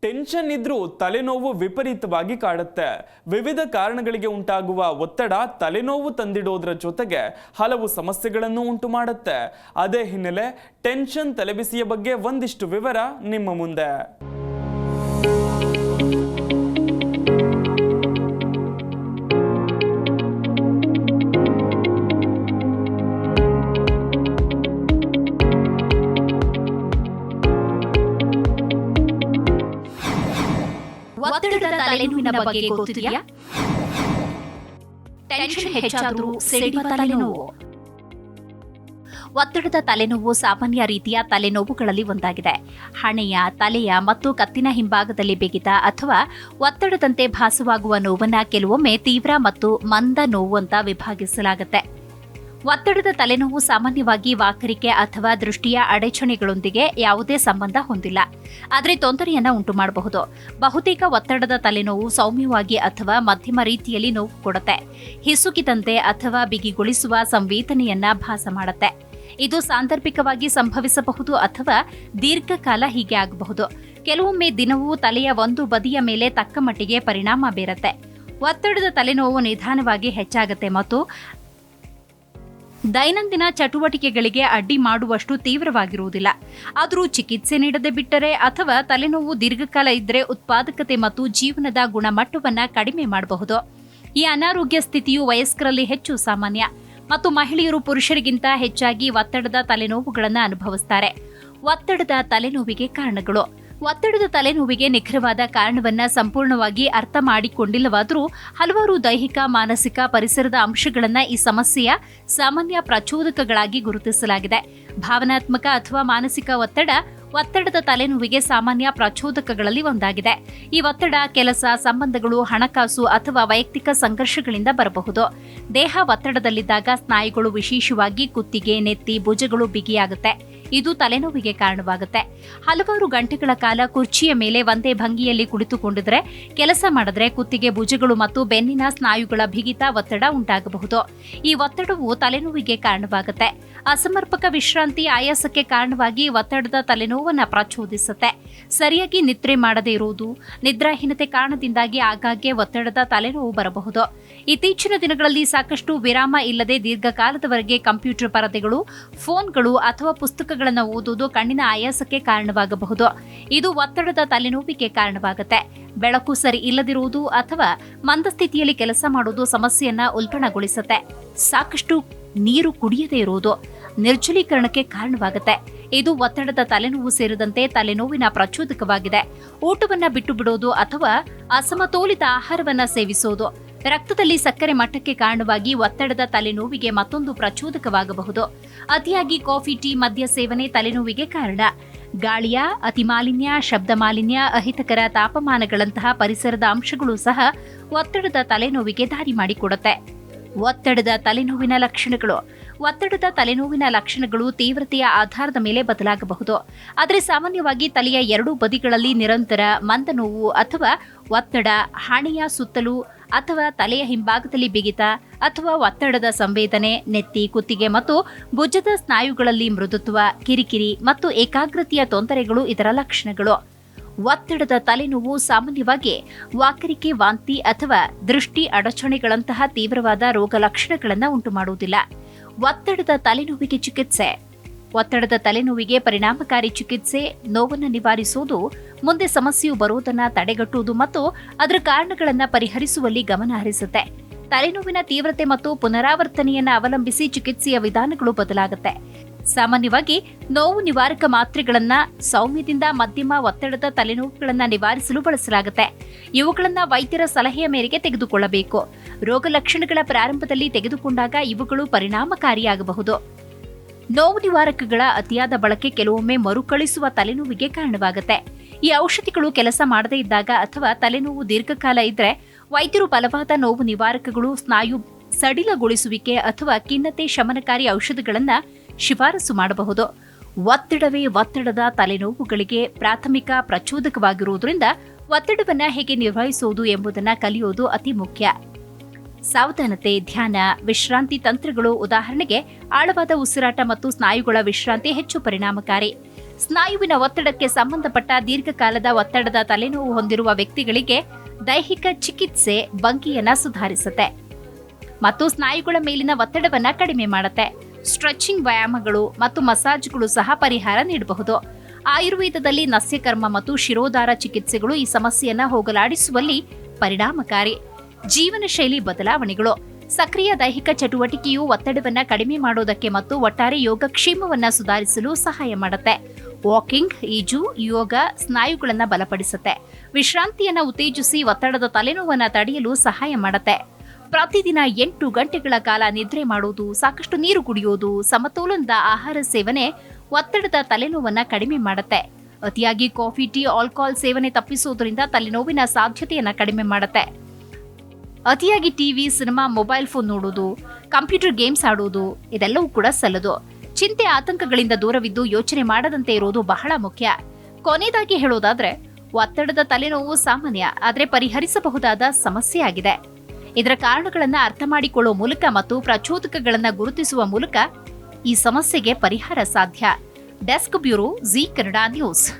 Tension ಇದ್ರೂ ತಲೆನೋವು ವಿಪರೀತವಾಗಿ ಕಾಡುತ್ತೆ. ವಿವಿಧ ಕಾರಣಗಳಿಗೆ ಉಂಟಾಗುವ ಒತ್ತಡ ತಲೆನೋವು ತಂದಿಡೋದ್ರ ಜೊತೆಗೆ ಹಲವು ಸಮಸ್ಯೆಗಳನ್ನು ಉಂಟು ಮಾಡುತ್ತೆ. ಅದೇ ಹಿನ್ನೆಲೆ ಟೆನ್ಷನ್ ತಲೆಬಿಸಿಯ ಬಗ್ಗೆ ಒಂದಿಷ್ಟು ವಿವರ ನಿಮ್ಮ ಮುಂದೆ. ಒತ್ತಡದ ತಲೆನೋವಿನ ಬಗ್ಗೆ ಗೊತ್ತಿದೆಯಾ? ಟೆನ್ಷನ್ ಹೆಚ್ಚಾದರೂ ತಲೆನೋವು. ಒತ್ತಡದ ತಲೆನೋವು ಸಾಮಾನ್ಯ ರೀತಿಯ ತಲೆನೋವುಗಳಲ್ಲಿ ಒಂದಾಗಿದೆ. ಹಣೆಯ ತಲೆಯ ಮತ್ತು ಕತ್ತಿನ ಹಿಂಭಾಗದಲ್ಲಿ ಬಿಗಿತ ಅಥವಾ ಒತ್ತಡದಂತೆ ಭಾಸವಾಗುವ ನೋವನ್ನ ಕೆಲವೊಮ್ಮೆ ತೀವ್ರ ಮತ್ತು ಮಂದ ನೋವು ಅಂತ ವಿಭಾಗಿಸಲಾಗುತ್ತೆ. ಒತ್ತಡದ ತಲೆನೋವು ಸಾಮಾನ್ಯವಾಗಿ ವಾಕರಿಕೆ ಅಥವಾ ದೃಷ್ಟಿಯ ಅಡಚಣೆಗಳೊಂದಿಗೆ ಯಾವುದೇ ಸಂಬಂಧ ಹೊಂದಿಲ್ಲ. ಆದರೆ ತೊಂದರೆಯನ್ನ ಉಂಟು ಮಾಡಬಹುದು. ಬಹುತೇಕ ಒತ್ತಡದ ತಲೆನೋವು ಸೌಮ್ಯವಾಗಿ ಅಥವಾ ಮಧ್ಯಮ ರೀತಿಯಲ್ಲಿ ನೋವು ಕೊಡುತ್ತೆ. ಹಿಸುಕಿದಂತೆ ಅಥವಾ ಬಿಗಿಗೊಳಿಸುವ ಸಂವೇದನೆಯನ್ನ ಭಾಸ ಮಾಡುತ್ತೆ. ಇದು ಸಾಂದರ್ಭಿಕವಾಗಿ ಸಂಭವಿಸಬಹುದು ಅಥವಾ ದೀರ್ಘಕಾಲ ಹೀಗೆ ಆಗಬಹುದು. ಕೆಲವೊಮ್ಮೆ ದಿನವೂ ತಲೆಯ ಒಂದು ಬದಿಯ ಮೇಲೆ ತಕ್ಕ ಮಟ್ಟಿಗೆ ಪರಿಣಾಮ ಬೀರುತ್ತೆ. ಒತ್ತಡದ ತಲೆನೋವು ನಿಧಾನವಾಗಿ ಹೆಚ್ಚಾಗುತ್ತೆ ಮತ್ತು ದೈನಂದಿನ ಚಟುವಟಿಕೆಗಳಿಗೆ ಅಡ್ಡಿ ಮಾಡುವಷ್ಟು ತೀವ್ರವಾಗಿರುವುದಿಲ್ಲ. ಆದರೂ ಚಿಕಿತ್ಸೆ ನೀಡದೆ ಬಿಟ್ಟರೆ ಅಥವಾ ತಲೆನೋವು ದೀರ್ಘಕಾಲ ಇದ್ದರೆ ಉತ್ಪಾದಕತೆ ಮತ್ತು ಜೀವನದ ಗುಣಮಟ್ಟವನ್ನು ಕಡಿಮೆ ಮಾಡಬಹುದು. ಈ ಅನಾರೋಗ್ಯ ಸ್ಥಿತಿಯು ವಯಸ್ಕರಲ್ಲಿ ಹೆಚ್ಚು ಸಾಮಾನ್ಯ. ಮತ್ತು ಮಹಿಳೆಯರು ಪುರುಷರಿಗಿಂತ ಹೆಚ್ಚಾಗಿ ಒತ್ತಡದ ತಲೆನೋವುಗಳನ್ನು ಅನುಭವಿಸ್ತಾರೆ. ಒತ್ತಡದ ತಲೆನೋವಿಗೆ ಕಾರಣಗಳು. ಒತ್ತಡದ ತಲೆನೋವಿಗೆ ನಿಖರವಾದ ಕಾರಣವನ್ನ ಸಂಪೂರ್ಣವಾಗಿ ಅರ್ಥ ಮಾಡಿಕೊಂಡಿಲ್ಲವಾದರೂ ಹಲವಾರು ದೈಹಿಕ, ಮಾನಸಿಕ ಪರಿಸರದ ಅಂಶಗಳನ್ನ ಈ ಸಮಸ್ಯೆಯ ಸಾಮಾನ್ಯ ಪ್ರಚೋದಕಗಳಾಗಿ ಗುರುತಿಸಲಾಗಿದೆ. ಭಾವನಾತ್ಮಕ ಅಥವಾ ಮಾನಸಿಕ ಒತ್ತಡ ಒತ್ತಡದ ತಲೆನೋವಿಗೆ ಸಾಮಾನ್ಯ ಪ್ರಚೋದಕಗಳಲ್ಲಿ ಒಂದಾಗಿದೆ. ಈ ಒತ್ತಡ, ಕೆಲಸ, ಸಂಬಂಧಗಳು, ಹಣಕಾಸು ಅಥವಾ ವೈಯಕ್ತಿಕ ಸಂಘರ್ಷಗಳಿಂದ ಬರಬಹುದು. ದೇಹ ಒತ್ತಡದಲ್ಲಿದ್ದಾಗ ಸ್ನಾಯುಗಳು ವಿಶೇಷವಾಗಿ ಕುತ್ತಿಗೆ, ನೆತ್ತಿ, ಭುಜಗಳು ಬಿಗಿಯಾಗುತ್ತೆ. ಇದು ತಲೆನೋವಿಗೆ ಕಾರಣವಾಗುತ್ತೆ. ಹಲವಾರು ಗಂಟೆಗಳ ಕಾಲ ಕುರ್ಚಿಯ ಮೇಲೆ ಒಂದೇ ಭಂಗಿಯಲ್ಲಿ ಕುಳಿತುಕೊಂಡಿದ್ರೆ, ಕೆಲಸ ಮಾಡಿದ್ರೆ ಕುತ್ತಿಗೆ ಭುಜಗಳು ಮತ್ತು ಬೆನ್ನಿನ ಸ್ನಾಯುಗಳ ಬಿಗಿತ ಒತ್ತಡ ಉಂಟಾಗಬಹುದು. ಈ ಒತ್ತಡವು ತಲೆನೋವಿಗೆ ಕಾರಣವಾಗುತ್ತೆ. ಅಸಮರ್ಪಕ ವಿಶ್ರಾಂತಿ ಆಯಾಸಕ್ಕೆ ಕಾರಣವಾಗಿ ಒತ್ತಡದ ತಲೆನೋವನ್ನು ಪ್ರಚೋದಿಸುತ್ತೆ. ಸರಿಯಾಗಿ ನಿದ್ರೆ ಮಾಡದೇ ಇರುವುದು, ನಿದ್ರಾಹೀನತೆ ಕಾರಣದಿಂದಾಗಿ ಆಗಾಗ್ಗೆ ಒತ್ತಡದ ತಲೆನೋವು ಬರಬಹುದು. ಇತ್ತೀಚಿನ ದಿನಗಳಲ್ಲಿ ಸಾಕಷ್ಟು ವಿರಾಮ ಇಲ್ಲದೆ ದೀರ್ಘಕಾಲದವರೆಗೆ ಕಂಪ್ಯೂಟರ್ ಪರದೆಗಳು, ಫೋನ್ಗಳು ಅಥವಾ ಪುಸ್ತಕಗಳನ್ನು ಓದುವುದು ಕಣ್ಣಿನ ಆಯಾಸಕ್ಕೆ ಕಾರಣವಾಗಬಹುದು. ಇದು ಒತ್ತಡದ ತಲೆನೋವಿಗೆ ಕಾರಣವಾಗುತ್ತೆ. ಬೆಳಕು ಸರಿ ಇಲ್ಲದಿರುವುದು ಅಥವಾ ಮಂದಸ್ಥಿತಿಯಲ್ಲಿ ಕೆಲಸ ಮಾಡುವುದು ಸಮಸ್ಯೆಯನ್ನ ಉಲ್ಬಣಗೊಳಿಸುತ್ತೆ. ಸಾಕಷ್ಟು ನೀರು ಕುಡಿಯದೇ ಇರುವುದು ನಿರ್ಜಲೀಕರಣಕ್ಕೆ ಕಾರಣವಾಗುತ್ತೆ. ಇದು ಒತ್ತಡದ ತಲೆನೋವು ಸೇರಿದಂತೆ ತಲೆನೋವಿನ ಪ್ರಚೋದಕವಾಗಿದೆ. ಊಟವನ್ನ ಬಿಟ್ಟು ಬಿಡೋದು ಅಥವಾ ಅಸಮತೋಲಿತ ಆಹಾರವನ್ನ ಸೇವಿಸೋದು ರಕ್ತದಲ್ಲಿ ಸಕ್ಕರೆ ಮಟ್ಟಕ್ಕೆ ಕಾರಣವಾಗಿ ಒತ್ತಡದ ತಲೆನೋವಿಗೆ ಮತ್ತೊಂದು ಪ್ರಚೋದಕವಾಗಬಹುದು. ಅತಿಯಾಗಿ ಕಾಫಿ, ಟೀ, ಮದ್ಯ ಸೇವನೆ ತಲೆನೋವಿಗೆ ಕಾರಣ. ಗಾಳಿಯ ಅತಿಮಾಲಿನ್ಯ ಶಬ್ದ ಮಾಲಿನ್ಯ, ಅಹಿತಕರ ತಾಪಮಾನಗಳಂತಹ ಪರಿಸರದ ಅಂಶಗಳು ಸಹ ಒತ್ತಡದ ತಲೆನೋವಿಗೆ ದಾರಿ ಮಾಡಿಕೊಡುತ್ತೆ. ಒತ್ತಡದ ತಲೆನೋವಿನ ಲಕ್ಷಣಗಳು. ಒತ್ತಡದ ತಲೆನೋವಿನ ಲಕ್ಷಣಗಳು ತೀವ್ರತೆಯ ಆಧಾರದ ಮೇಲೆ ಬದಲಾಗಬಹುದು. ಆದರೆ ಸಾಮಾನ್ಯವಾಗಿ ತಲೆಯ ಎರಡೂ ಬದಿಗಳಲ್ಲಿ ನಿರಂತರ ಮಂದ ನೋವು ಅಥವಾ ಒತ್ತಡ ಹಣೆಯ ಸುತ್ತಲೂ ಅಥವಾ ತಲೆಯ ಹಿಂಭಾಗದಲ್ಲಿ ಬಿಗಿತ ಅಥವಾ ಒತ್ತಡದ ಸಂವೇದನೆ, ನೆತ್ತಿ, ಕುತ್ತಿಗೆ ಮತ್ತು ಭುಜದ ಸ್ನಾಯುಗಳಲ್ಲಿ ಮೃದುತ್ವ, ಕಿರಿಕಿರಿ ಮತ್ತು ಏಕಾಗ್ರತೆಯ ತೊಂದರೆಗಳು ಇದರ ಲಕ್ಷಣಗಳು. ಒತ್ತಡದ ತಲೆನೋವು ಸಾಮಾನ್ಯವಾಗಿ ವಾಕರಿಕೆ ವಾಂತಿ ಅಥವಾ ದೃಷ್ಟಿ ಅಡಚಣೆಗಳಂತಹ ತೀವ್ರವಾದ ರೋಗ ಲಕ್ಷಣಗಳನ್ನು ಉಂಟುಮಾಡುವುದಿಲ್ಲ. ಒತ್ತಡದ ತಲೆನೋವಿಗೆ ಚಿಕಿತ್ಸೆ. ಒತ್ತಡದ ತಲೆನೋವಿಗೆ ಪರಿಣಾಮಕಾರಿ ಚಿಕಿತ್ಸೆ, ನೋವನ್ನು ನಿವಾರಿಸುವುದು, ಮುಂದೆ ಸಮಸ್ಯೆಯು ಬರುವುದನ್ನು ತಡೆಗಟ್ಟುವುದು ಮತ್ತು ಅದರ ಕಾರಣಗಳನ್ನು ಪರಿಹರಿಸುವಲ್ಲಿ ಗಮನ ಹರಿಸುತ್ತೆ. ತಲೆನೋವಿನ ತೀವ್ರತೆ ಮತ್ತು ಪುನರಾವರ್ತನೆಯನ್ನು ಅವಲಂಬಿಸಿ ಚಿಕಿತ್ಸೆಯ ವಿಧಾನಗಳು ಬದಲಾಗುತ್ತೆ. ಸಾಮಾನ್ಯವಾಗಿ ನೋವು ನಿವಾರಕ ಮಾತ್ರೆಗಳನ್ನ ಸೌಮ್ಯದಿಂದ ಮಧ್ಯಮ ಒತ್ತಡದ ತಲೆನೋವುಗಳನ್ನು ನಿವಾರಿಸಲು ಬಳಸಲಾಗುತ್ತೆ. ಇವುಗಳನ್ನು ವೈದ್ಯರ ಸಲಹೆಯ ಮೇರೆಗೆ ತೆಗೆದುಕೊಳ್ಳಬೇಕು. ರೋಗ ಲಕ್ಷಣಗಳ ಪ್ರಾರಂಭದಲ್ಲಿ ತೆಗೆದುಕೊಂಡಾಗ ಇವುಗಳು ಪರಿಣಾಮಕಾರಿಯಾಗಬಹುದು. ನೋವು ನಿವಾರಕಗಳ ಅತಿಯಾದ ಬಳಕೆ ಕೆಲವೊಮ್ಮೆ ಮರುಕಳಿಸುವ ತಲೆನೋವಿಗೆ ಕಾರಣವಾಗುತ್ತೆ. ಈ ಔಷಧಿಗಳು ಕೆಲಸ ಮಾಡದೇ ಇದ್ದಾಗ ಅಥವಾ ತಲೆನೋವು ದೀರ್ಘಕಾಲ ಇದ್ರೆ ವೈದ್ಯರು ಬಲವಾದ ನೋವು ನಿವಾರಕಗಳು, ಸ್ನಾಯು ಸಡಿಲಗೊಳಿಸುವಿಕೆ ಅಥವಾ ಖಿನ್ನತೆ ಶಮನಕಾರಿ ಔಷಧಗಳನ್ನ ಶಿಫಾರಸು ಮಾಡಬಹುದು. ಒತ್ತಡವೇ ಒತ್ತಡದ ತಲೆನೋವುಗಳಿಗೆ ಪ್ರಾಥಮಿಕ ಪ್ರಚೋದಕವಾಗಿರುವುದರಿಂದ ಒತ್ತಡವನ್ನು ಹೇಗೆ ನಿರ್ವಹಿಸುವುದು ಎಂಬುದನ್ನು ಕಲಿಯೋದು ಅತಿ ಮುಖ್ಯ. ಸಾವಧಾನತೆ, ಧ್ಯಾನ, ವಿಶ್ರಾಂತಿ ತಂತ್ರಗಳು ಉದಾಹರಣೆಗೆ ಆಳವಾದ ಉಸಿರಾಟ ಮತ್ತು ಸ್ನಾಯುಗಳ ವಿಶ್ರಾಂತಿ ಹೆಚ್ಚು ಪರಿಣಾಮಕಾರಿ. ಸ್ನಾಯುವಿನ ಒತ್ತಡಕ್ಕೆ ಸಂಬಂಧಪಟ್ಟ ದೀರ್ಘಕಾಲದ ಒತ್ತಡದ ತಲೆನೋವು ಹೊಂದಿರುವ ವ್ಯಕ್ತಿಗಳಿಗೆ ದೈಹಿಕ ಚಿಕಿತ್ಸೆ ಬಂಕಿಯನ್ನ ಸುಧಾರಿಸುತ್ತೆ. ಮತ್ತು ಸ್ನಾಯುಗಳ ಮೇಲಿನ ಒತ್ತಡವನ್ನ ಕಡಿಮೆ ಮಾಡುತ್ತೆ. ಸ್ಟ್ರೆಚಿಂಗ್ ವ್ಯಾಯಾಮಗಳು ಮತ್ತು ಮಸಾಜ್ಗಳು ಸಹ ಪರಿಹಾರ ನೀಡಬಹುದು. ಆಯುರ್ವೇದದಲ್ಲಿ ನಸ್ಯಕರ್ಮ ಮತ್ತು ಶಿರೋಧಾರ ಚಿಕಿತ್ಸೆಗಳು ಈ ಸಮಸ್ಯೆಯನ್ನ ಹೋಗಲಾಡಿಸುವಲ್ಲಿ ಪರಿಣಾಮಕಾರಿ. ಜೀವನ ಶೈಲಿ ಬದಲಾವಣೆಗಳು. ಸಕ್ರಿಯ ದೈಹಿಕ ಚಟುವಟಿಕೆಯು ಒತ್ತಡವನ್ನ ಕಡಿಮೆ ಮಾಡೋದಕ್ಕೆ ಮತ್ತು ಒಟ್ಟಾರೆ ಯೋಗಕ್ಷೇಮವನ್ನ ಸುಧಾರಿಸಲು ಸಹಾಯ ಮಾಡುತ್ತೆ. ವಾಕಿಂಗ್, ಈಜು, ಯೋಗ ಸ್ನಾಯುಗಳನ್ನು ಬಲಪಡಿಸುತ್ತೆ. ವಿಶ್ರಾಂತಿಯನ್ನು ಉತ್ತೇಜಿಸಿ ಒತ್ತಡದ ತಲೆನೋವನ್ನು ತಡೆಯಲು ಸಹಾಯ ಮಾಡುತ್ತೆ. ಪ್ರತಿದಿನ ಎಂಟು ಗಂಟೆಗಳ ಕಾಲ ನಿದ್ರೆ ಮಾಡುವುದು, ಸಾಕಷ್ಟು ನೀರು ಕುಡಿಯೋದು, ಸಮತೋಲನದ ಆಹಾರ ಸೇವನೆ ಒತ್ತಡದ ತಲೆನೋವನ್ನು ಕಡಿಮೆ ಮಾಡುತ್ತೆ. ಅತಿಯಾಗಿ ಕಾಫಿ, ಟೀ, ಆಲ್ಕೋಹಾಲ್ ಸೇವನೆ ತಪ್ಪಿಸುವುದರಿಂದ ತಲೆನೋವಿನ ಸಾಧ್ಯತೆಯನ್ನು ಕಡಿಮೆ ಮಾಡುತ್ತೆ. ಅತಿಯಾಗಿ ಟಿವಿ, ಸಿನಿಮಾ, ಮೊಬೈಲ್ ಫೋನ್ ನೋಡೋದು, ಕಂಪ್ಯೂಟರ್ ಗೇಮ್ಸ್ ಆಡೋದು, ಇದೆಲ್ಲವೂ ಕೂಡ ಸಲ್ಲದು. ಚಿಂತೆ ಆತಂಕಗಳಿಂದ ದೂರವಿದ್ದು ಯೋಚನೆ ಮಾಡದಂತೆ ಇರೋದು ಬಹಳ ಮುಖ್ಯ. ಕೊನೆಯದಾಗಿ ಹೇಳೋದಾದ್ರೆ, ಒತ್ತಡದ ತಲೆನೋವು ಸಾಮಾನ್ಯ, ಆದರೆ ಪರಿಹರಿಸಬಹುದಾದ ಸಮಸ್ಯೆಯಾಗಿದೆ ಇದರ ಕಾರಣಗಳನ್ನ ಅರ್ಥ ಮಾಡಿಕೊಳ್ಳುವ ಮೂಲಕ ಮತ್ತು ಪ್ರಚೋದಕಗಳನ್ನ ಗುರುತಿಸುವ ಮೂಲಕ ಈ ಸಮಸ್ಯೆಗೆ ಪರಿಹಾರ ಸಾಧ್ಯ. Desk bureau, Zee Kannada news.